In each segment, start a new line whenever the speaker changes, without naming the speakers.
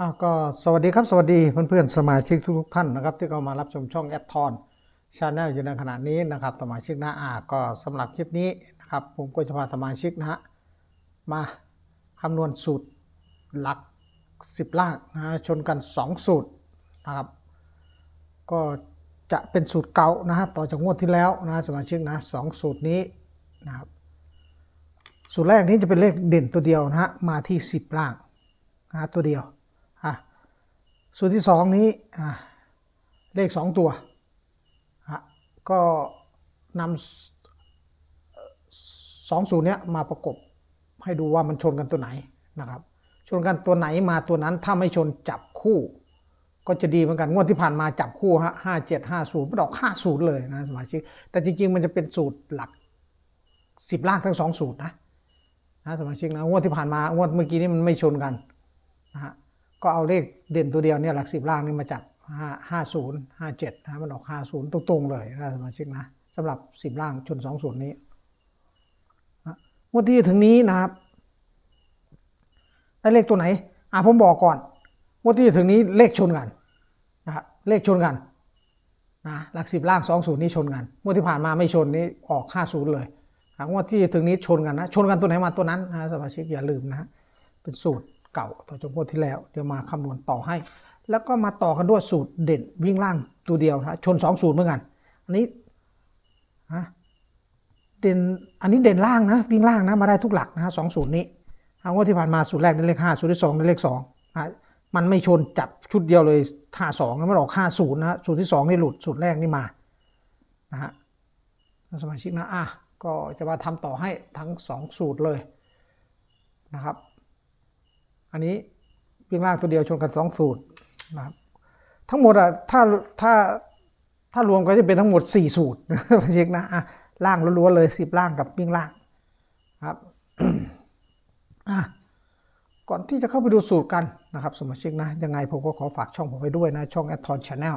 อะก็สวัสดีครับสวัสดีเพื่อนๆสมาชิกทุกๆท่านนะครับ ที่เข้ามารับชมช่องแอดทอนชาแนลอยู่ในขณะนี้นะครับสมาชิกนะอ่าก็สำหรับคลิปนี้นะครับผมก็จะพาสมาชิกนะฮะมาคำนวณสูตรหลัก 10ล่างนะฮะชนกัน 2 สูตรนะครับ ก็จะเป็นสูตรเก่านะฮะต่อจากงวดที่แล้วนะสมาชิกนะสองสูตรนี้นะครับสูตรแรกนี้จะเป็นเลขเด่นตัวเดียวนะฮะมาที่ 10ล่างนะฮะตัวเดียว สูตรที่สองนี้เลข2ตัว ก็นำสองสูตรนี้มาประกบให้ดูว่ามันชนกันตัวไหนนะครับ ชนกันตัวไหนมาตัวนั้นถ้าไม่ชนจับคู่ ก็จะดีเหมือนกันงวดที่ผ่านมาจับคู่ฮะห้าเจ็ดห้าศูนย์มันออกห้าศูนย์เลยนะสมาชิกแต่จริง ๆ มันจะเป็นสูตรหลักสิบล่างทั้งสองสูตรนะนะสมาชิกนะงวดที่ผ่านมางวดเมื่อกี้นี้มันไม่ชนกันนะฮะ ก็เอาเลขเด่นตัวเดียวเนี่ยหลักสิบล่างนี่มาจับห้าห้าศูนย์ห้าเจ็ดนะมันออกห้าศูนย์ตรงๆเลยนะสมาชิกนะสำหรับสิบล่างชนสองศูนย์นี้นะงวดที่ถึงนี้นะครับได้เลขตัวไหนอะผมบอกก่อนงวดที่ถึงนี้เลขชนกันนะครับเลขชนกันนะหลักสิบล่างสองศูนย์นี่ชนกันงวดที่ผ่านมาไม่ชนนี่ออกห้าศูนย์เลยนะงวดที่ถึงนี้ชนกันนะชนกันตัวไหนมาตัวนั้นนะสมาชิกอย่าลืมนะเป็นสูตร เก่าต่อจากงวดที่แล้วเดี๋ยวมาคำนวณต่อให้ แล้วก็มาต่อกันด้วยสูตรเด่นวิ่งล่างตัวเดียวนะชนสองสูตรเหมือนกัน อันนี้นะเด่นอันนี้เด่นล่างนะวิ่งล่างนะมาได้ทุกหลักนะฮะสองสูตรนี้เอางวดที่ผ่านมาสูตรแรกได้เลขห้าสูตรที่สองได้เลขสองนะมันไม่ชนจับชุดเดียวเลยห้าสองแล้วมันออกห้าศูนย์นะฮะสูตรที่สองนี่หลุดสูตรแรกนี่มานะฮะสมาชิกนะอะก็จะมาทำต่อให้ทั้งสองสูตรเลยนะครับ อันนี้วิ่งล่างตัวเดียวชนกันสองสูตรนะครับทั้งหมดอะถ้าถ้าถ้ารวมก็จะเป็นทั้งหมด4สูตรสมาชิกนะอะล่างล้วนๆเลย10ล่างกับวิ่งล่างครับอะก่อนที่จะเข้าไปดูสูตรกันนะครับสมาชิกนะยังไงผมก็ขอฝากช่องผมไว้ด้วยนะช่อง a d t o n Channel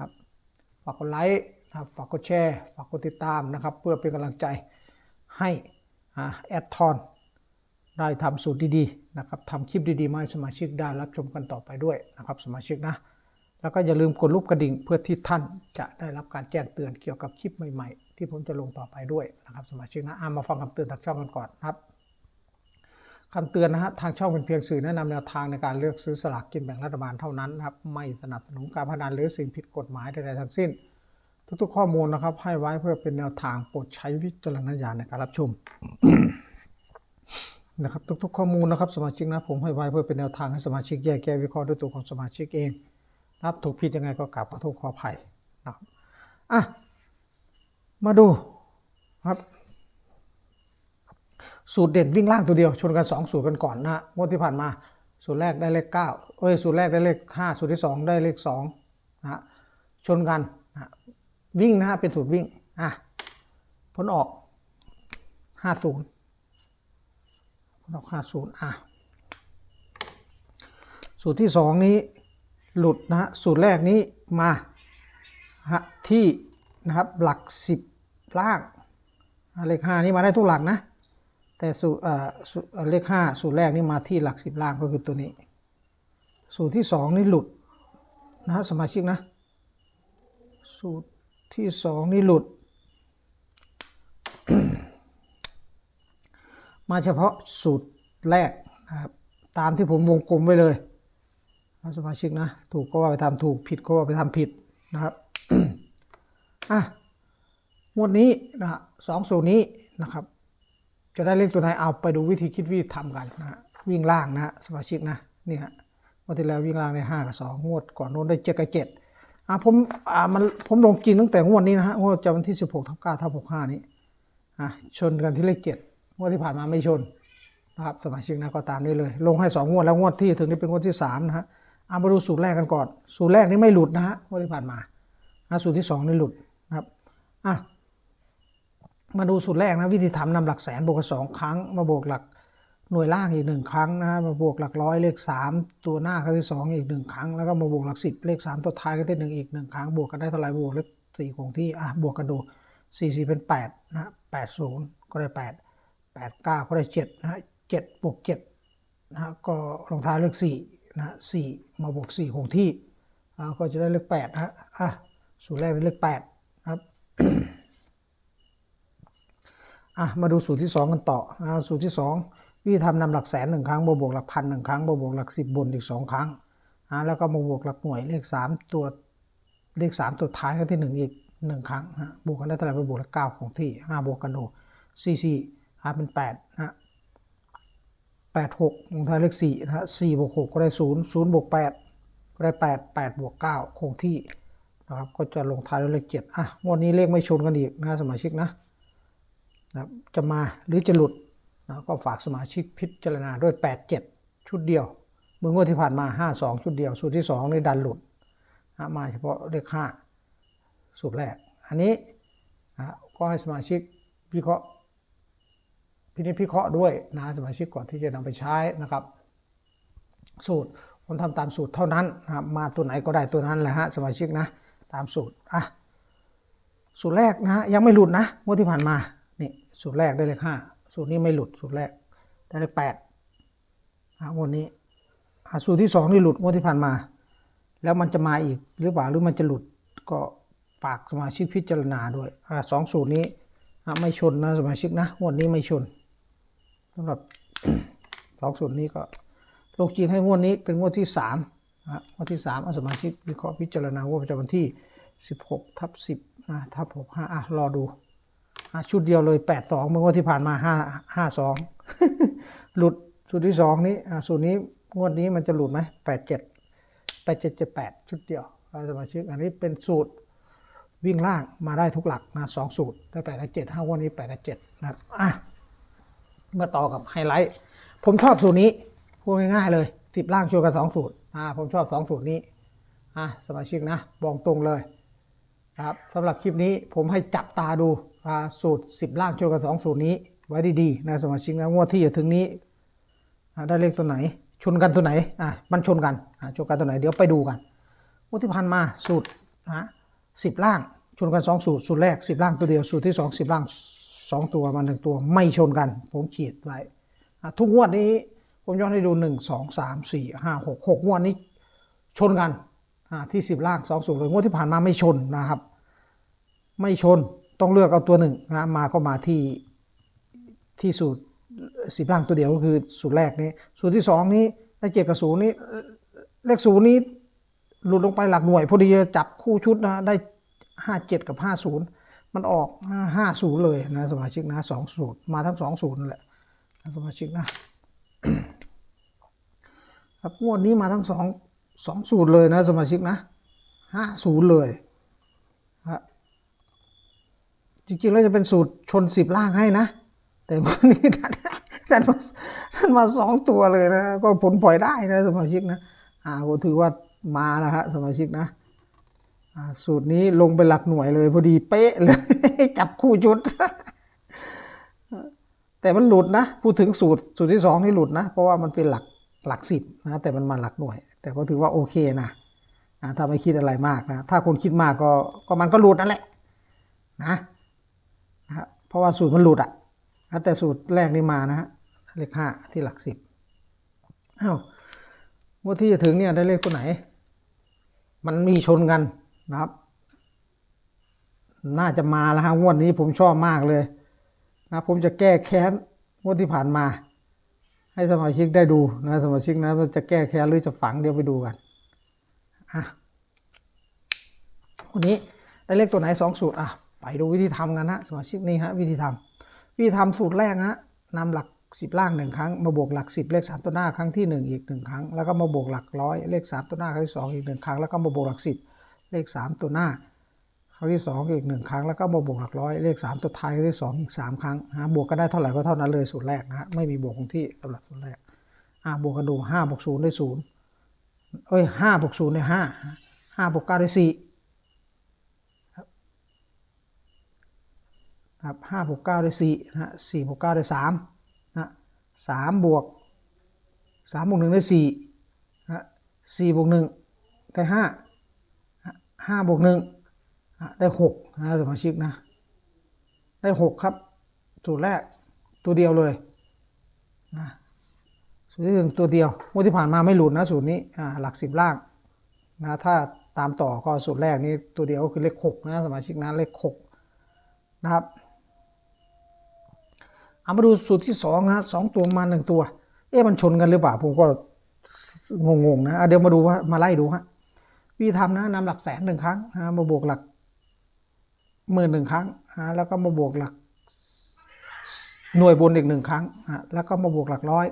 ครับฝากกดไลค์นะครับฝากกดแชร์ฝากกดติดตามนะครับ เพื่อเป็นกำลังใจให้แอดทอนได้ทำสูตรดีๆ นะครับทำคลิปดีๆมาให้สมาชิกได้รับชมกันต่อไปด้วยนะครับสมาชิกนะ แล้วก็อย่าลืมกดรูปกระดิ่งเพื่อที่ท่านจะได้รับการแจ้งเตือนเกี่ยวกับคลิปใหม่ๆ ที่ผมจะลงต่อไปด้วยนะครับสมาชิกนะมาฟังคำเตือนทางช่องกันก่อนครับคำเตือนนะฮะทางช่องเป็นเพียงสื่อแนะนำแนวทางในการเลือกซื้อสลากกินแบ่งรัฐบาลเท่านั้นนะครับไม่สนับสนุนการพนันหรือสิ่งผิดกฎหมายใดๆทั้งสิ้น ทุกๆข้อมูลนะครับให้ไว้เพื่อเป็นแนวทางโปรดใช้วิจารณญาณในการรับชม นะครับทุกๆข้อมูลนะครับสมาชิกนะผมให้ไว้เพื่อเป็นแนวทางให้สมาชิกแยกแก้วิเคราะห์ด้วยตัวของสมาชิกเองนะถูกผิดยังไงก็กลับขอโทษขออภัยนะอะมาดูครับ สูตรเด่นวิ่งล่างตัวเดียว ชนกัน 2 สูตรกันก่อนนะงวดที่ผ่านมา สูตรแรกได้เลข9เอ้ยสูตรแรกได้เลข 5 สูตรที่ 2 ได้เลข2นะชนกันนะวิ่งนะฮะเป็นสูตรวิ่งอะผลออก 50 เราค่าศูนย์อะ สูตรที่สองนี้หลุดนะฮะสูตรแรกนี้มาฮะที่นะครับหลักสิบล่างเลขห้านี้มาได้ทุกหลักนะ แต่สูตรเลขห้าสูตรแรกนี่มาที่หลักสิบล่างก็คือตัวนี้ สูตรที่สองนี่หลุดนะฮะสมาชิกนะ สูตรที่สองนี่หลุด มาเฉพาะสูตรแรกนะครับตามที่ผมวงกลมไว้เลยสมาชิกนะ ถูกก็ว่าไปทำถูกผิดก็ว่าไปทำผิดนะครับอะงวดนี้นะฮะสองสูตรนี้นะครับ จะได้เลขตัวไหนเอาไปดูวิธีคิดวิธีทำกันนะฮะวิ่งล่างนะฮะสมาชิกนะนี่ฮะงวดที่แล้ววิ่งล่างได้ห้ากับสองงวดก่อนโน้นได้เจ็ดกับเจ็ดอะผมอ่ามันผมลงกินตั้งแต่งวดนี้นะฮะงวดจะวันที่สิบหกทับเก้าทับหกห้านี้อะชนกันที่เลขเจ็ด วดที่ผ่านมาไม่ชนนะครับสมาชิกนะก็ตามนี้เลย ลงให้สองงวดแล้วงวดที่ถึงนี้เป็นงวดที่สามนะฮะเอามาดูสูตรแรกกันก่อน สูตรแรกนี่ไม่หลุดนะฮะงวดที่ผ่านมาสูตรที่สองนี่หลุดนะครับอะมาดูสูตรแรกนะวิธีทำนำหลักแสนบวกกับสองครั้ง มาบวกหลักหน่วยล่างอีกหนึ่งครั้งนะฮะมาบวกหลักร้อยเลขสามตัวหน้าครั้งที่สองอีกหนึ่งครั้ง แล้วก็มาบวกหลักสิบเลขสามตัวท้ายครั้งที่หนึ่งอีกหนึ่งครั้ง บวกกันได้เท่าไหร่บวกเลขสี่คงที่อะบวกกันดูสี่สี่เป็นแปดนะแปดศูนย์ก็ได้แปด แปดเก้าก็ได้เจ็ดนะฮะเจ็ดบวกเจ็ดนะฮะก็ลงท้ายเลขสี่นะสี่มาบวกสี่คงที่อ่าก็จะได้เลขแปดนะฮะอะสูตรแรกเป็นเลขแปดครับอะมาดูสูตรที่สองกันต่ออ่าสูตรที่สองวิธีทำนำหลักแสนหนึ่งครั้งบวกบวกหลักพันหนึ่งครั้งบวกบวกหลักสิบบนอีกสองครั้งอ่าแล้วก็มาบวกหลักหน่วยเลขสามตัวเลขสามตัวท้ายครั้งที่หนึ่งอีกหนึ่งครั้งฮะบวกกันได้เท่าไหร่ไปบวกหลักเก้าของที่ห้าบวกกันดูสี่สี่ อ่าเป็นแปดนะแปดหกลงท้ายเลขสี่นะฮะสี่บวกหกก็ได้ศูนย์ศูนย์บวกแปดก็ได้แปดแปดบวกเก้าคงที่นะครับ ก็จะลงท้ายด้วยเลขเจ็ดอะวันนี้เลขไม่ชนกันอีกนะสมาชิกนะนะจะมาหรือจะหลุดนะก็ฝากสมาชิกพิจารณาด้วยแปดเจ็ดชุดเดียวเมื่องวดที่ผ่านมาห้าสองชุดเดียว สูตรที่สองในดันหลุดนะมาเฉพาะเลขห้าสูตรแรก อันนี้นะก็ให้สมาชิกวิเคราะห์ พินิจพิเคราะห์ด้วยนะสมาชิกก่อนที่จะนำไปใช้นะครับ สูตรผมทำตามสูตรเท่านั้นนะครับมาตัวไหนก็ได้ตัวนั้นแหละฮะสมาชิกนะตามสูตรอะสูตรแรกนะยังไม่หลุดนะงวดที่ผ่านมานี่สูตรแรกได้เลขห้าสูตรนี้ไม่หลุดสูตรแรกได้เลขแปดอะงวดนี้อะสูตรที่สองนี่หลุดงวดที่ผ่านมา แล้วมันจะมาอีกหรือเปล่าหรือมันจะหลุดก็ฝากสมาชิกพิจารณาด้วยอะสองสูตรนี้ไม่ชนนะสมาชิกนะงวดนี้ไม่ชน สำหรับสองส่วนนี้ก็ลงจริงให้งวดนี้เป็นงวดที่สามนะงวดที่สามอาสมาชิกวิเคราะห์พิจารณางวดประจำวันที่สิบหกทับสิบนะทับหกห้าอะรอดูอะชุดเดียวเลยแปดสองเมื่องวดที่ผ่านมาห้าห้าสองหลุดชุดที่สองนี้อะส่วนนี้งวดนี้มันจะหลุดไหมแปดเจ็ดแปดเจ็ดเจ็ดแปดชุดเดียวอาสมาชิกอันนี้เป็นสูตรวิ่งล่างมาได้ทุกหลักนะสองสูตรได้แปดกับเจ็ดห้างวันนี้แปดกับเจ็ดนะครับอะ เมื่อต่อกับไฮไลท์ ผมชอบสูตรนี้พูดง่ายๆเลยสิบล่างชวนกันสองสูตรอ่าผมชอบสองสูตรนี้อ่าสมาชิกนะบอกตรงเลยครับสำหรับคลิปนี้ผมให้จับตาดูอ่าสูตรสิบล่างชวนกันสองสูตรนี้ ไว้ดีๆนะสมาชิกนะงวดที่จะถึงนี้ได้เลขตัวไหน ชนกันตัวไหนอ่ามันชนกันอ่าชนกันตัวไหนเดี๋ยวไปดูกันงวดที่ผ่านมาสูตรนะสิบล่างชนกันสองสูตรสูตรแรกสิบล่างตัวเดียวสูตรที่สองสิบล่าง สองตัวมาหนึ่งตัวไม่ชนกัน ผมขีดไว้ทุกงวดนี้ผมย้อนให้ดูหนึ่งสองสามสี่ห้าหกหกงวดนี้ชนกันที่สิบล่างสองสูตรเลยงวดที่ผ่านมาไม่ชนนะครับ ไม่ชนต้องเลือกเอาตัวหนึ่งนะมาก็มาที่ที่สูตรสิบล่างตัวเดียวก็คือสูตรแรกนี้ สูตรที่สองนี้ได้เจ็ดกับศูนย์นี้เลขศูนย์นี้หลุดลงไปหลักหน่วยพอดีจะจับคู่ชุดนะได้ห้าเจ็ดกับห้าศูนย์ มันออกห้าศูนย์เลยนะสมาชิกนะสองสูตรมาทั้งสองสูตรนั่นแหละนะสมาชิกนะครับงวดนี้มาทั้งสองสองสูตรเลยนะสมาชิกนะห้าศูนย์เลยครับจริงๆแล้วจะเป็นสูตรชนสิบล่างให้นะ แต่วันนี้ท่านท่านมาท่านมาสองตัวเลยนะ ก็ผลปล่อยได้นะสมาชิกนะอ่าก็ถือว่ามาแล้วฮะสมาชิกนะ สูตรนี้ลงไปหลักหน่วยเลยพอดีเป๊ะเลยจับคู่ชุด แต่มันหลุดนะ พูดถึงสูตรสูตรที่สองนี่หลุดนะ เพราะว่ามันเป็นหลักหลักสิบนะแต่มันมาหลักหน่วย แต่ก็ถือว่าโอเคนะนะถ้าไม่คิดอะไรมากนะ ถ้าคนคิดมากก็ก็มันก็หลุดนั่นแหละนะนะเพราะว่าสูตรมันหลุดอะนะแต่สูตรแรกนี่มานะฮะเลขห้าที่หลักสิบอ้าวงวดที่จะถึงเนี่ยได้เลขตัวไหน มันมีชนกัน นะครับ น่าจะมาแล้วฮะงวดนี้ผมชอบมากเลยนะผมจะแก้แค้นงวดที่ผ่านมา ให้สมาชิกได้ดูนะสมาชิกนะจะแก้แค้นหรือจะฝังเดี๋ยวไปดูกันอะวันนี้ได้เลขตัวไหนสองสูตรอะไปดูวิธีทำกันนะสมาชิกนี่ฮะวิธีทำวิธีทำสูตรแรกนะนำหลักสิบล่างหนึ่งครั้งมาบวกหลักสิบเลขสามตัวหน้าครั้งที่หนึ่งอีกหนึ่งครั้งแล้วก็มาบวกหลักร้อยเลขสามตัวหน้าครั้งที่สองอีกหนึ่งครั้งแล้วก็มาบวกหลักสิบ เลขสามตัวหน้าครั้งที่สองอีกหนึ่งครั้งแล้วก็มาบวกหลักร้อยเลขสามตัวท้ายครั้งที่สองอีกสามครั้งนะบวกกันได้เท่าไหร่ก็เท่านั้นเลยสูตรแรกนะฮะไม่มีบวกคงที่สำหรับสูตรแรกอ่าบวกกันดูห้าบวกศูนย์ได้ศูนย์เอ้ยห้าบวกศูนย์ได้ห้าห้าบวกเก้าได้สี่ครับห้าบวกเก้าได้สี่นะฮะสี่บวกเก้าได้สามนะสามบวกสามบวกหนึ่งได้สี่นะสี่บวกหนึ่งได้ห้า ห้าบวกหนึ่งได้หกนะสมาชิกนะ ได้หกครับสูตรแรกตัวเดียวเลยนะสูตรที่หนึ่งตัวเดียวงวดที่ผ่านมาไม่หลุดนะสูตรนี้หลักสิบล่างนะถ้าตามต่อก็สูตรแรกนี้ตัวเดียวก็คือเลขหกนะสมาชิกนะเลขหกนะครับเอามาดูสูตรที่สองนะสองตัวมาหนึ่งตัว เอ๊ะมันชนกันหรือเปล่าผมก็งงๆนะเดี๋ยวมาดูว่ามาไล่ดูฮะ วิธีทำนะนำหลักแสนหนึ่งครั้งนะมาบวกหลักหมื่นหนึ่งครั้งนะแล้วก็มาบวกหลักหน่วยบนอีกหนึ่งครั้งอะแล้วก็มาบวกหลักร้อย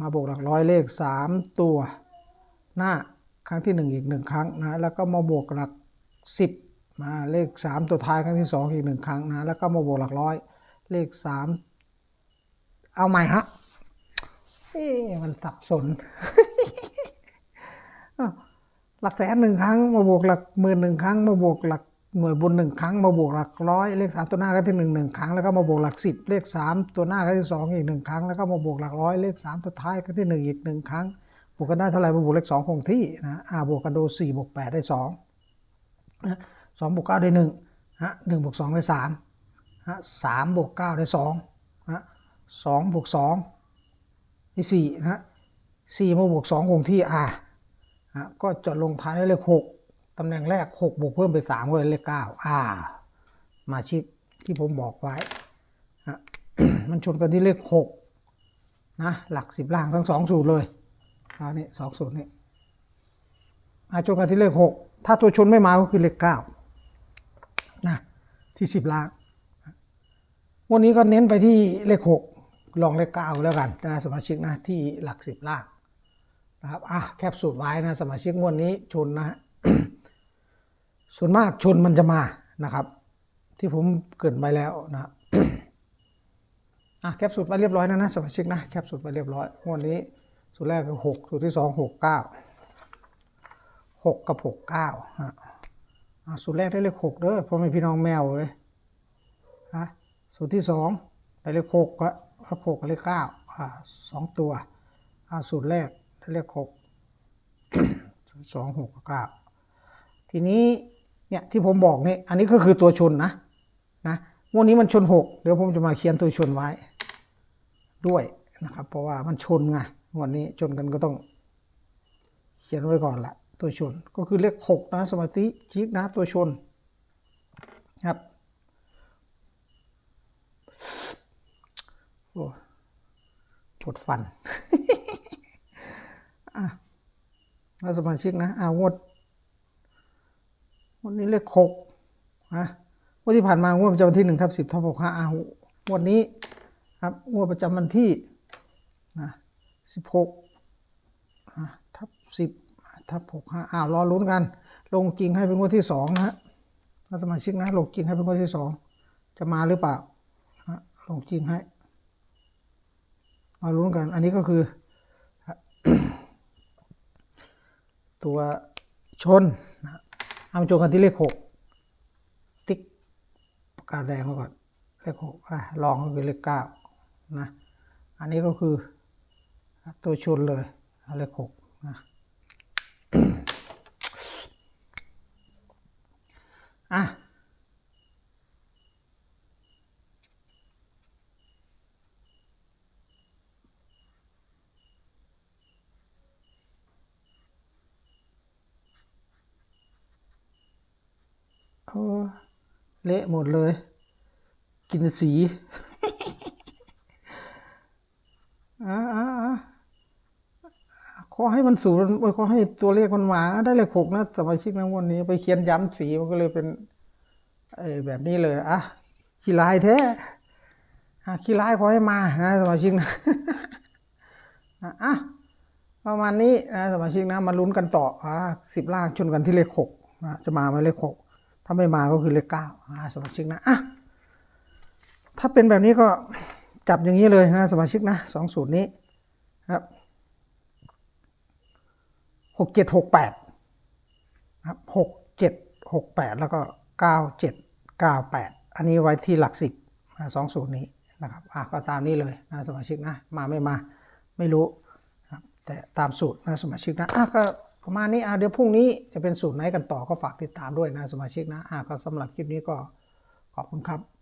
มาบวกหลักร้อยเลขสามตัวหน้าครั้งที่หนึ่งอีกหนึ่งครั้งนะแล้วก็มาบวกหลักสิบมาเลขสามตัวท้ายครั้งที่สองอีกหนึ่งครั้งนะแล้วก็มาบวกหลักร้อยเลขสามเอาใหม่ฮะเอ๊มันสับสน หลักแสนหนึ่งครั้งมาบวกหลักหมื่นหนึ่งครั้งมาบวกหลักหน่วยบนหนึ่งครั้งมาบวกหลักร้อยเลขสามตัวหน้าครั้งที่หนึ่งหนึ่งครั้งแล้วก็มาบวกหลักสิบเลขสามตัวหน้าครั้งที่สองอีกหนึ่งครั้งแล้วก็มาบวกหลักร้อยเลขสามตัวท้ายครั้งที่หนึ่งอีกหนึ่งครั้งบวกกันได้เท่าไหร่มาบวกเลขสองคงที่นะอ่าบวกกันดูสี่บวกแปดได้สองนะสองบวกเก้าได้หนึ่งฮะหนึ่งบวกสองได้สามฮะสามบวกเก้าได้สองฮะสองบวกสองได้สี่นะฮะสี่มาบวกสองคงที่อ่าะก็จะลงท้ายด้วยเลขหกตำแหน่งแรกหกบวกเพิ่มไปสามก็เลยเลขเก้าอ่า มาชิกที่ผมบอกไว้ะมันชนกันที่เลขหกนะ หลักสิบล่างทั้งสองสูตรเลยอันนี้สองสูตรนี่อาชนกันที่เลขหกถ้าตัวชนไม่มาก็คือเลขเก้านะที่สิบล้านวันนี้ก็เน้นไปที่เลขหกลองเลขเก้าแล้วกันนะสมาชิกนะที่หลักสิบล้าน นะครับอะแคปสูตรไว้นะสมาชิกงวดนี้ชนนะฮะส่วนมากชนมันจะมานะครับ ที่ผมเกรินไปแล้วนะอะแคปสูตรไปเรียบร้อยแล้วนะสมาชิกนะแคปสูตรไปเรียบร้อยงวดนี้สูตรแรกคือหกสูตรที่สองหกเก้าหกกับหกเก้าฮะอะสูตรแรกได้เลขหกเด้อพ่อแม่พี่น้องแมวเลยฮะสูตรที่สองได้เลขหกก็หกกับเลขเก้าอ่าสองตัวอ่าสูตรแรก เลขหกสูตรสองหกเก้าทีนี้เนี่ยที่ผมบอกนี่อันนี้ก็คือตัวชนนะนะงวดนี้มันชนหกเดี๋ยวผมจะมาเขียนตัวชนไว้ด้วยนะครับ เพราะว่ามันชนไงวันนี้ชนกันก็ต้อง เขียนไว้ก่อนละตัวชนก็คือเลขหกนะสมาธิชิกนะตัวชนครับโอ้ปวดฟัน อะแล้วสมาชิกนะอางวดวันนี้เลขหกนะงวดที่ผ่านมางวดประจำวันที่หนึ่งทับสิบทับหกห้าอางวดนี้ครับงวดประจำวันที่นะสิบหกทับสิบทับหกห้าอ้าวรอลุ้นกัน ลงจริงให้เป็นงวดที่สองนะฮะถ้าสมาชิกนะลงจริงให้เป็นงวดที่สองจะมาหรือเปล่านะลงจริงให้มาลุ้นกัน อันนี้ก็คือ ตัวชนนะเอามาชนกันที่เลขหกติ๊กประกาศแดงมาก่อนเลขหกนะลองก็คือเลขเก้านะอันนี้ก็คือตัวชนเลยเลขหกนะอะโอ้ เละหมดเลย กินสีอ่าอ่าอ่าขอให้มันสูงขอให้ตัวเลขมันมา ได้เลขหกนะสมาชิกนะวันนี้ ไปเขียนย้ำสีมันก็เลยเป็นเอแบบนี้เลยอะขี้ลายแท้ขี้ลายขอให้มานะสมาชิกนะอะอะประมาณนี้นะสมาชิกนะมาลุ้นกันต่ออะสิบล่างชนกันที่เลขหกนะจะมาไหมเลขหก ถ้าไม่มาก็คือเลขเก้าสมาชิกนะอะถ้าเป็นแบบนี้ก็จับอย่างนี้เลยนะสมาชิกนะสองสูตรนี้ครับหกเจ็ดหกแปดครับหกเจ็ดหกแปดแล้วก็เก้าเจ็ดเก้าแปดอันนี้ไว้ที่หลักสิบสองสูตรนี้นะครับอะก็ตามนี้เลยนะสมาชิกนะมาไม่มาไม่รู้แต่ตามสูตรนะสมาชิกนะอะก็ ประมาณนี้อ่าเดี๋ยวพรุ่งนี้จะเป็นสูตรไหนกันต่อก็ฝากติดตามด้วยนะสมาชิกนะอ่าก็สำหรับคลิปนี้ก็ขอบคุณครับ